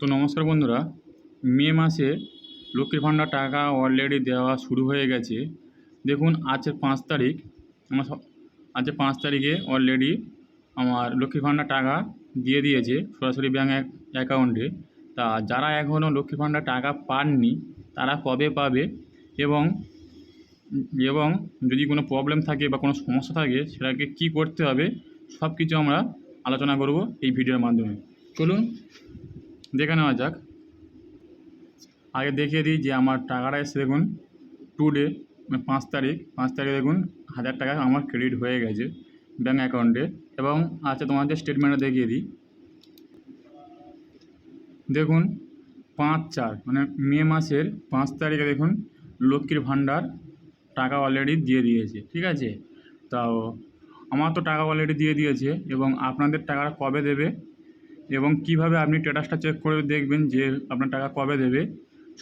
তো নমস্কার বন্ধুরা, মে মাসে লক্ষ্মীর ভাণ্ডার টাকা অলরেডি দেওয়া শুরু হয়ে গেছে। দেখুন আজ পাঁচ তারিখ, আমার স- আজ পাঁচ তারিখে অলরেডি আমার লক্ষ্মীর ভাণ্ডার টাকা দিয়ে দিয়েছে সরাসরি ব্যাঙ্ক অ্যাকাউন্টে তা যারা এখনও লক্ষ্মীর ভাণ্ডার টাকা পাননি, তারা কবে পাবে? এবং এবং যদি কোনো প্রবলেম থাকে বা কোনো সমস্যা থাকে, সেটাকে কী করতে হবে? সব কিছু আমরা আলোচনা করব এই ভিডিওর মাধ্যমে। চলুন দেখে নেওয়া যাক। আগে দেখিয়ে দিই যে আমার টাকাটা এসে দেখুন টু ডে মানে পাঁচ তারিখ, পাঁচ তারিখে দেখুন হাজার টাকা আমার ক্রেডিট হয়ে গেছে ব্যাঙ্ক অ্যাকাউন্টে এবং আচ্ছা তোমাদের স্টেটমেন্টটা দেখিয়ে দিই। দেখুন, পাঁচ চার মানে মে মাসের পাঁচ তারিখে দেখুন লক্ষ্মীর ভাণ্ডার টাকা অলরেডি দিয়ে দিয়েছে, ঠিক আছে? তাও আমার তো টাকা অলরেডি দিয়ে দিয়েছে এবং আপনাদের টাকাটা কবে দেবে? এবং কীভাবে আপনি স্ট্যাটাসটা চেক করে দেখবেন যে আপনার টাকা কবে দেবে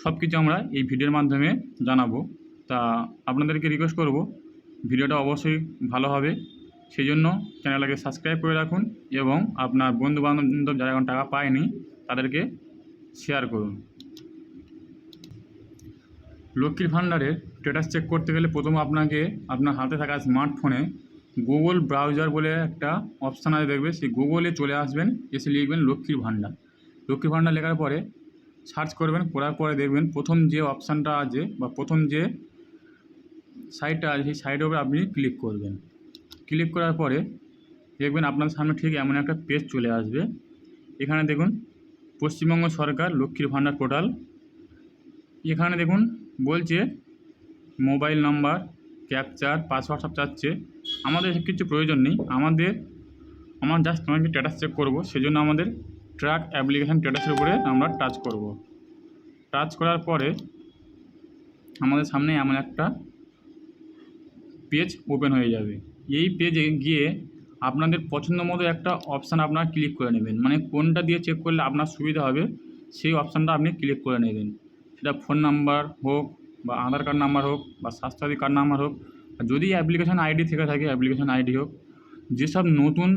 সব কিছু আমরা এই ভিডিওর মাধ্যমে জানাব। তা আপনাদেরকে রিকোয়েস্ট করব, ভিডিওটা অবশ্যই ভালো হবে। সেই জন্য চ্যানেলটাকে সাবস্ক্রাইব করে রাখুন এবং আপনার বন্ধু বান্ধব যারা এখন টাকা পায়নি, তাদেরকে শেয়ার করুন। লক্ষ্মীর ভাণ্ডারের স্ট্যাটাস চেক করতে গেলে প্রথম আপনাকে আপনার হাতে থাকা স্মার্টফোনে গুগল ব্রাউজার বলে একটা অপশান আছে দেখবে, সেই গুগলে চলে আসবেন, এসে লিখবেন লক্ষ্মীর ভাণ্ডার। লক্ষ্মীর ভাণ্ডার লেখার পরে সার্চ করবেন, করার পরে দেখবেন প্রথম যে অপশানটা আছে বা প্রথম যে সাইটটা আছে, সেই সাইটের উপরে আপনি ক্লিক করবেন। ক্লিক করার পরে দেখবেন আপনার সামনে ঠিক এমন একটা পেজ চলে আসবে। এখানে দেখুন, পশ্চিমবঙ্গ সরকার লক্ষ্মীর ভাণ্ডার পোর্টাল এখানে দেখুন, বলছে মোবাইল নাম্বার ক্যাপচার পাসওয়ার্ড সব চাচ্ছে। আমাদের কিছু প্রয়োজন নেই। আমাদের, আমার জাস্ট তোমাকে স্ট্যাটাস চেক করব, সেজন্য আমাদের ট্র্যাক অ্যাপ্লিকেশান স্ট্যাটাসের উপরে আমরা টাচ করব। টাচ করার পরে আমাদের সামনে এমন একটা পেজ ওপেন হয়ে যাবে। এই পেজে গিয়ে আপনাদের পছন্দ মতো একটা অপশান আপনারা ক্লিক করে নেবেন। মানে কোনটা দিয়ে চেক করলে আপনার সুবিধা হবে, সেই অপশানটা আপনি ক্লিক করে নেবেন। সেটা ফোন নাম্বার হোক বা আধার কার্ড নাম্বার হোক বা স্বাস্থ্যসাথী কার্ড নাম্বার হোক যদি অ্যাপ্লিকেশান আইডি থেকে থাকে অ্যাপ্লিকেশান আইডি হোক, যেসব নতুন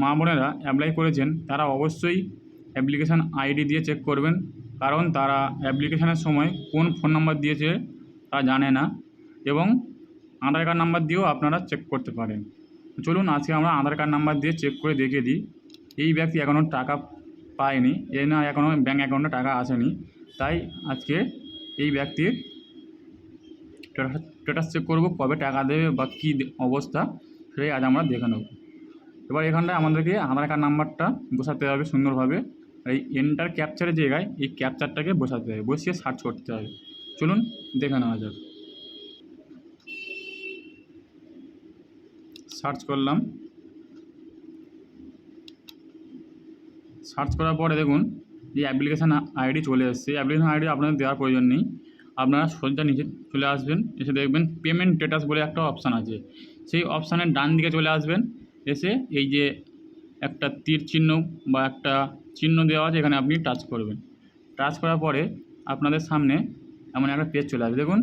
মা বোনেরা অ্যাপ্লাই করেছেন, তারা অবশ্যই অ্যাপ্লিকেশান আইডি দিয়ে চেক করবেন। কারণ তারা অ্যাপ্লিকেশানের সময় কোন ফোন নাম্বার দিয়েছে তা জানে না এবং আধার কার্ড নাম্বার দিয়েও আপনারা চেক করতে পারেন। চলুন, আজকে আমরা আধার কার্ড নাম্বার দিয়ে চেক করে দেখিয়ে দিই। এই ব্যক্তি এখনও টাকা পায়নি, এ না এখনও ব্যাঙ্ক অ্যাকাউন্টে টাকা আসেনি। তাই আজকে এই ব্যক্তির স্ট্যাটাস চেক করব কবে টাকা দেবে বা কী অবস্থা সেটাই আজ আমরা দেখে নেব। এবার এখানটায় আমাদেরকে আধার কার্ড নাম্বারটা বসাতে হবে সুন্দরভাবে। এই এন্টার ক্যাপচারের জায়গায় এই ক্যাপচারটাকে বসাতে হবে, বসিয়ে সার্চ করতে হবে। চলুন দেখে নেওয়া যাক। সার্চ করলাম। সার্চ করার পরে দেখুন যে অ্যাপ্লিকেশান আইডি চলে এসছে। অ্যাপ্লিকেশান আইডি আপনাদের দেওয়ার প্রয়োজন নেই। আপনারা সোজা নিচে চলে আসবেন, এসে দেখবেন পেমেন্ট স্ট্যাটাস বলে একটা অপশান আছে। সেই অপশানের ডান দিকে চলে আসবেন, এসে এই যে একটা তীর চিহ্ন বা একটা চিহ্ন দেওয়া আছে, এখানে আপনি টাচ করবেন। টাচ করার পরে আপনাদের সামনে এমন একটা পেজ চলে আসবে। দেখুন,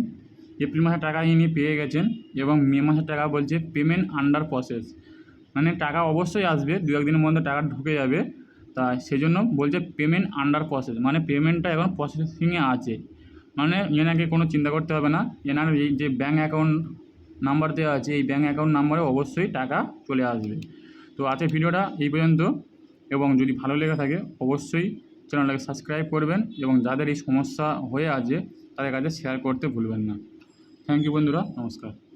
এপ্রিল মাসের টাকা ইনি পেয়ে গেছেন এবং মে মাসের টাকা বলছে পেমেন্ট আন্ডার প্রসেস মানে টাকা অবশ্যই আসবে, দু একদিনের মধ্যে টাকা ঢুকে যাবে। তা সেজন্য বলছে পেমেন্ট আন্ডার প্রসেস মানে পেমেন্টটা এখন প্রসেসিংয়ে আছে। মানে এনাকে কোনো চিন্তা করতে হবে না। এনার এই যে ব্যাঙ্ক অ্যাকাউন্ট নাম্বার দেওয়া আছে, এই ব্যাঙ্ক অ্যাকাউন্ট নাম্বারে অবশ্যই টাকা চলে আসবে। তো আছে ভিডিওটা এই পর্যন্ত। এবং যদি ভালো লেগে থাকে, অবশ্যই চ্যানেলটাকে সাবস্ক্রাইব করবেন। এবং যাদের এই সমস্যা হয়ে আছে, তাদের কাছে শেয়ার করতে ভুলবেন না। থ্যাংক ইউ বন্ধুরা, নমস্কার।